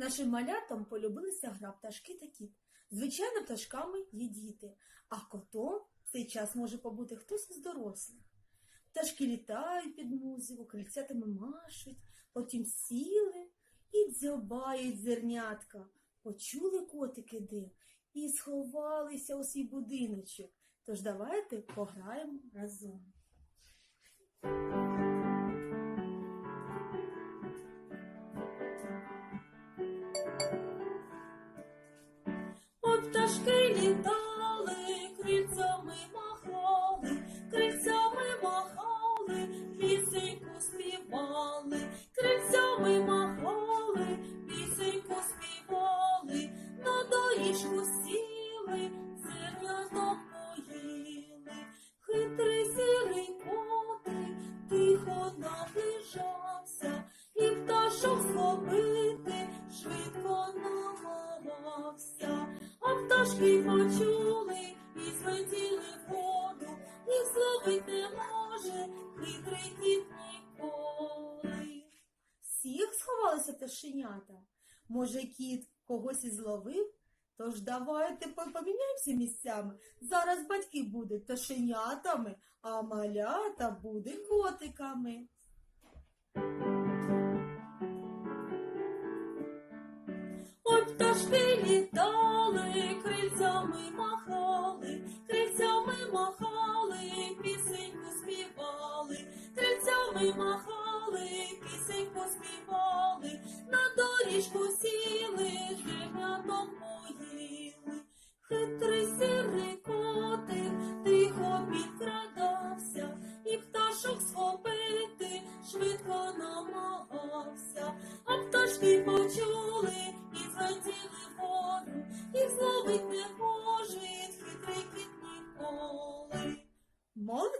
Нашим малятам полюбилися гра пташки та кіт. Звичайно, пташками є діти, а котом в цей час може побути хтось із дорослих. Пташки літають під музику, крильцятами машуть, потім сіли і дзьобають зернятка. Почули котики дим і сховалися у свій будиночок. Тож давайте пограємо разом. Пташки літали, крильцями махали, крильцями махали, пісеньку співали, крильцями махали, пісеньку співали, на доріжку сіли, зерняток поїли. Хитрий сірий котик тихо наближався, і пташок схопити швидко намагався. А почули і злетіли воду, їх зловить не може хитрий ніколи. Всіх сховалися пташенята. Може, кіт когось і зловив? Тож давайте поміняємося місцями. Зараз батьки будуть пташенятами, а малята буде котиками. От пташки махали, пісеньку співали, крильцями махали, пісеньку співали, на доріжку сіли, зерняток поїли. Хитрий сірий котик тихо підкрадався, і пташок схопити швидко намагався. А пташки почули і злетіли в воду, їх зловить не може хитрий кіт ніколи. Молодці!